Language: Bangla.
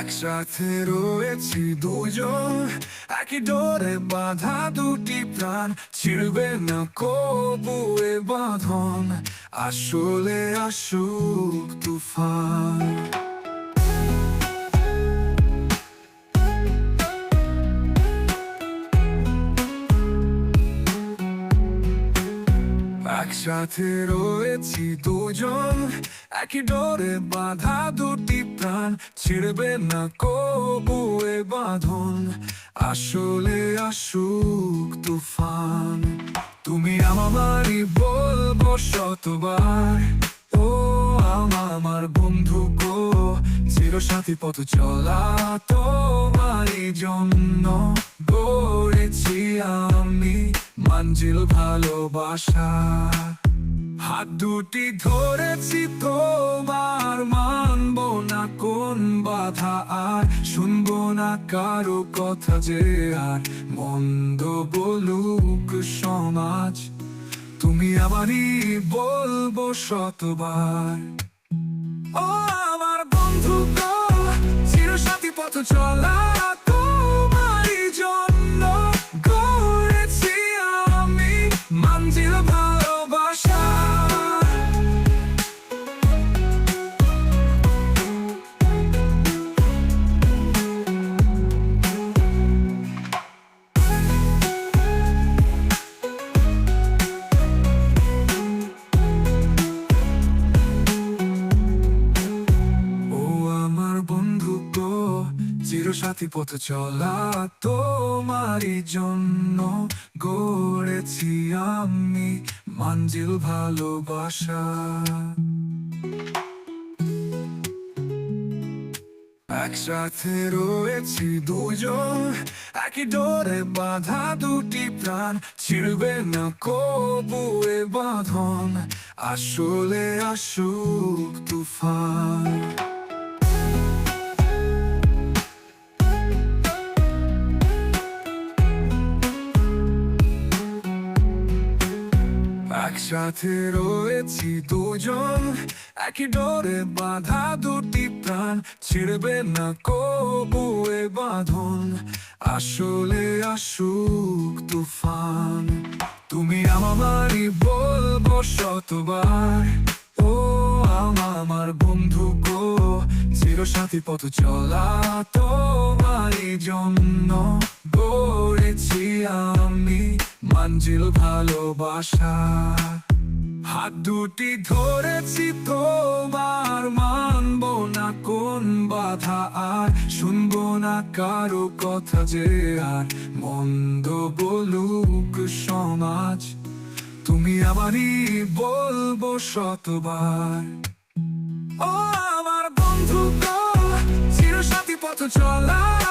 একসাথে রয়েছি দুজন। একই ডোরে বাধা দুটি প্রাণ। ছিড়বে না কবুয়ে বাঁধন। আসলে আসুক তুফান। একসাথে রয়েছি দুজন। একই ডোরে বাঁধা দুটি প্রাণ। ছিড়বে না কবুয়ে বাঁধন। আসলে আসুক তুফান। তুমি আমারই বলব শতবার। ও আমার বন্ধু গো চির সাথী পথ চলা তোমারই জন্য গড়েছি আমি। মঞ্জিল ভালোবাসা। হাত দুটি ধরেছি তোমার, মানব না কোন বাধা আর। শুনব না কারও কথা যে আর। মন্দ বলুক সমাজ, তুমি আমারই বলব শতবার। ও আমার বন্ধু চিরসাথী পথ চলা চিরসাথী পথ চলা তোমারই জন্য গড়েছি আমি মঞ্জিল ভালোবাসা। একসাথে রয়েছি দুজন, একই ডোরে বাঁধা দুটি প্রাণ। ছিড়বে না কবুয়ে বাঁধন, আসলে আসুক তুফান। একসাথে রয়েছি দুজন। একই বাঁধা দুটি প্রাণ। ছিড়বে না বাঁধন। আসলে আসুক তুফান। তুমি আমারই বলব শতবার। ও আমার বন্ধু গো, চিরসাথী পথ চলা তোমারই জন্য। মঞ্জিল ভালোবাসা। হাত দুটি ধরেছি তোমার, মানব না কোন বাধা আর। শুনব না কারও কথা যে আর। মন্দ বলুক সমাজ, তুমি আমারই বলব শতবার। ও আমার বন্ধু গো, চিরসাথী পথ চলা।